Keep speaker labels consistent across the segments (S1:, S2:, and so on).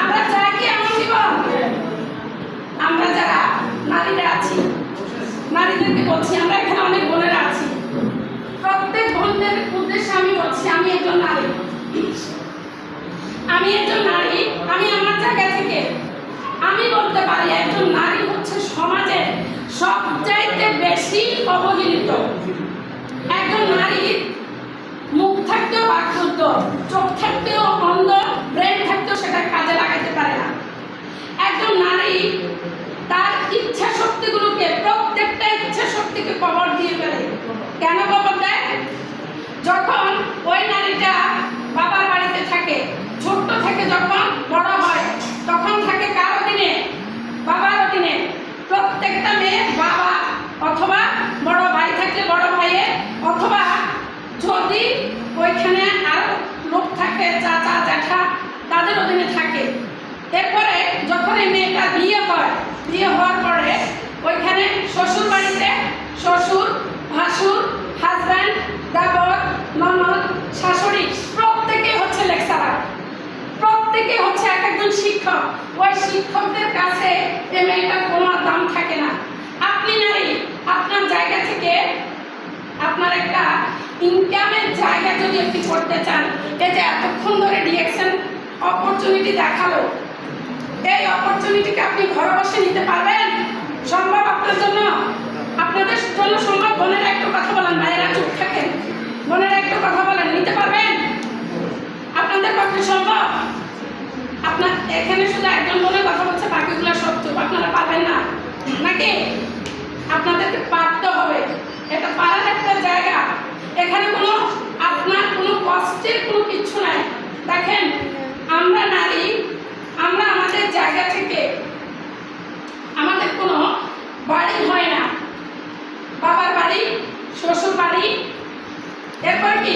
S1: আমরা চাই কি এমন জীবন আমরা যারা নারীরা আছি, নারীদেরকে বলছি, আমরা এখানে অনেক বোনেরা আছি। প্রত্যেক বোনদের উদ্দেশ্যে আমি বলছি, আমি একজন নারী। আমি একজন নারী, আমি আমার জায়গা থেকে। আমি বলতে পারি, একজন নারী হচ্ছে সমাজে সবচাইতে বেশি অবহেলিত। একজন নারীর মুখ থাকতেও বাকরুদ্ধ চোখ থাকতেও অন্ধ ব্রেন থাকতেও সেটা কাজে লাগাতে পারে না একজন নারী তার ইচ্ছা শক্তিগুলোকে প্রত্যেকটা ইচ্ছা শক্তিকে কবর দিয়ে ফেলে কেন কবর দেয় যখন ওই নারীটা বাবার বাড়িতে থাকে ছোট্ট থেকে যখন বড় হয় তখন থাকে কার অধীনে বাবার অধীনে প্রত্যেকটা বাবা অথবা বড় ভাই থাকলে বড় ভাইয়ের অথবা যদি ওইখানে আরও লোক থাকে, চাচা, জ্যাঠা, তাদের অধীনে থাকে। এরপরে যখন এই মেয়েটা বিয়ে হয়, বিয়ে হওয়ার পরে ওইখানে শ্বশুর বাড়িতে শ্বশুর, ভাসুর হাজব্যান্ড দেবর ননদ, শাশুড়ি প্রত্যেকে হচ্ছে লেকচারার প্রত্যেকে হচ্ছে এক একজন শিক্ষক। ওই শিক্ষকদের কাছে এই মেয়েটার কোনো দাম থাকে না আপনি নারী আপনার জায়গা থেকে আপনার একটা ইনকামের জায়গা যদি আপনি করতে চান এই যে এতক্ষণ ধরে রিয়েকশন অপরচুনিটি দেখাল। এই অপরচুনিটিকে আপনি ঘরে বসে নিতে পারবেন? সম্ভব আপনার জন্য? আপনাদের জন্য সম্ভব? বোনেরা একটু কথা বলেন, ভাইয়েরা চুপ থাকেন। বোনেরা একটু কথা বলেন, নিতে পারবেন? আপনাদের পক্ষে সম্ভব? আপনার এখানে শুধু একজন বোনের কথা বলছে, বাকিগুলো সব চুপ, আপনারা পারবেন না। নাকি? আপনাদেরকে পারতে হবে। এটা পারার একটা জায়গা। এখানে কোনো আপনার কোনো কষ্টের কোনো কিছু নাই। দেখেন, আমরা নারী, আমরা আমাদের জায়গা থেকে আমাদের কোনো বাড়ি হয় না। বাবার বাড়ি, শ্বশুর বাড়ি, এরপর কি?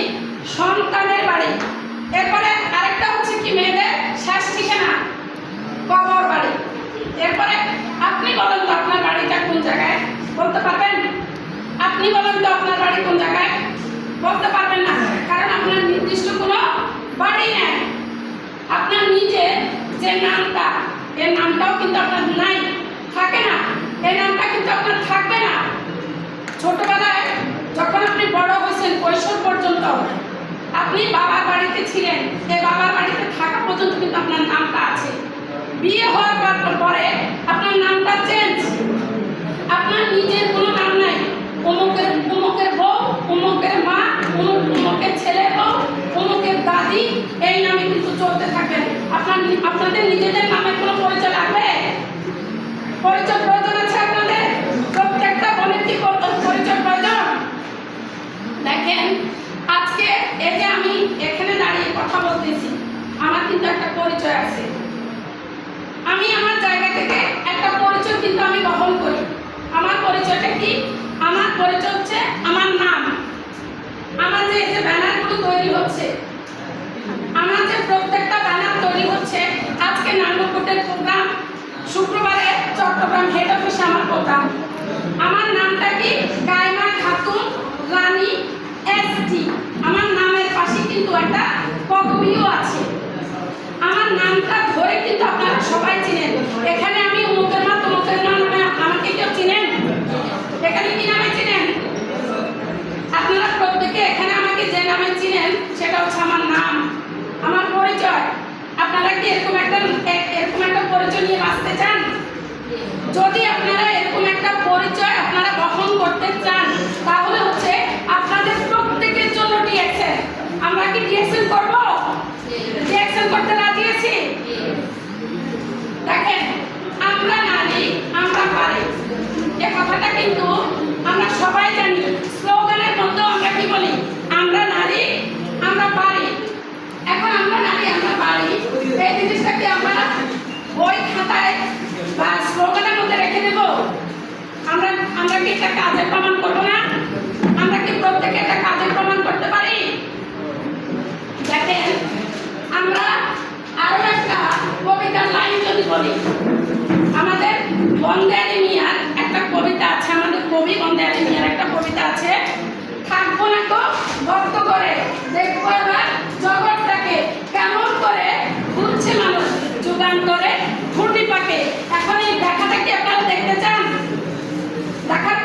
S1: সন্তানের বাড়ি। এরপরে আরেকটা হচ্ছে কি মেয়েদের শেষ ঠিকানা বাবার বাড়ি এরপরে আপনি বলেন তো আপনার বাড়িটা কোন জায়গায় বলতে পারবেন আপনি বলেন তো আপনার বাড়ি কোন জায়গায় বলতে পারবেন না কারণ আপনার নির্দিষ্ট কোনো বাড়ি নেই। আপনার নিজের যে নামটা এই নামটাও কিন্তু আপনার নাই, থাকে না। এই নামটা কিন্তু আপনার থাকবে না। ছোটবেলায় যখন আপনি বড় হয়েছেন, কৈশোর পর্যন্ত আপনি বাবার বাড়িতে ছিলেন এই বাবার বাড়িতে থাকা পর্যন্ত কিন্তু আপনার নামটা আছে। বিয়ে হওয়ার পর- পরে আপনার নামটা চেঞ্জ আপনার নিজের কোনো নাম নাই। অমুকের অমুকের বউ অমুকের মা অমুক অমুকের ছেলে বউ অমুকের দাদি এই নামে কিন্তু চলতে থাকেন আপনার নি- আপনাদের নিজেদের নামে কোনো পরিচয় লাগবে পরিচয় প্রয়োজন আছে আপনাদের প্রত্যেকটা বোনের কি পর- পরিচয় প্রয়োজন দেখেন আজকে এই যে আমি এখানে দাঁড়িয়ে কথা বলতেছি আমার কিন্তু একটা পরিচয় আছে। আমি আমার জায়গা থেকে একটা পরিচয় কিন্তু আমি বহন করি। আমার পরিচয়টা কি? আমার পরিচয় হচ্ছে আমার নাম। আমার যে যে ব্যানারগুলো তৈরি হচ্ছে, আমার যে প্রত্যেকটা ব্যানার তৈরি হচ্ছে, আজকে নাঙ্গলকোটের প্রোগ্রাম শুক্রবারে চট্টগ্রাম হেড অফিসে আমার প্রোগ্রাম আমার নামটা কি? কায়মা খাতুন রানী এসটি আমার নামের পাশে কিন্তু একটা পদবিও আছে আমার নামটা ধরে কিন্তু আপনারা সবাই চিনেন এখানে আমি অমুকের মা তমুকের মা নামে আমাকে কেউ চিনেন এখানে কি নামে চিনেন আপনারা প্রত্যেকে এখানে আমাকে যে নামে চিনেন সেটা হচ্ছে আমার নাম, আমার পরিচয়। আপনারা কি এরকম একটা এরকম একটা পরিচয় নিয়ে বাঁচতে চান যদি আপনারা এরকম একটা পরিচয় আপনারা বহন করতে চান তাহলে হচ্ছে আপনাদের প্রত্যেকের জন্য ডিএক্সএন আমরা কি ডিএক্সএন করব ডিএক্সএন করতে রাজি আছি দেখেন আমরা নারী আমরা পারি এ কথাটা কিন্তু আমরা সবাই জানি স্লোগানের মধ্যেও আমরা কি বলি আমরা নারী আমরা পারি এখন আমরা পারি। এই জিনিসটাকে আমরা বই খাতায় বা স্লোগানের মধ্যে রেখে দেব। আমরা আমরা কি এটা কাজে প্রমাণ করব না? আমরা কি প্রত্যেকে এটা কাজে প্রমাণ করতে পারি? দেখেন, আমরা আরও একটা কবিতার লাইন যদি বলি, আমাদের বন্দে ঘূর্ণি পাকে। এখন এই দেখাটা কি আপনারা দেখতে চান? দেখার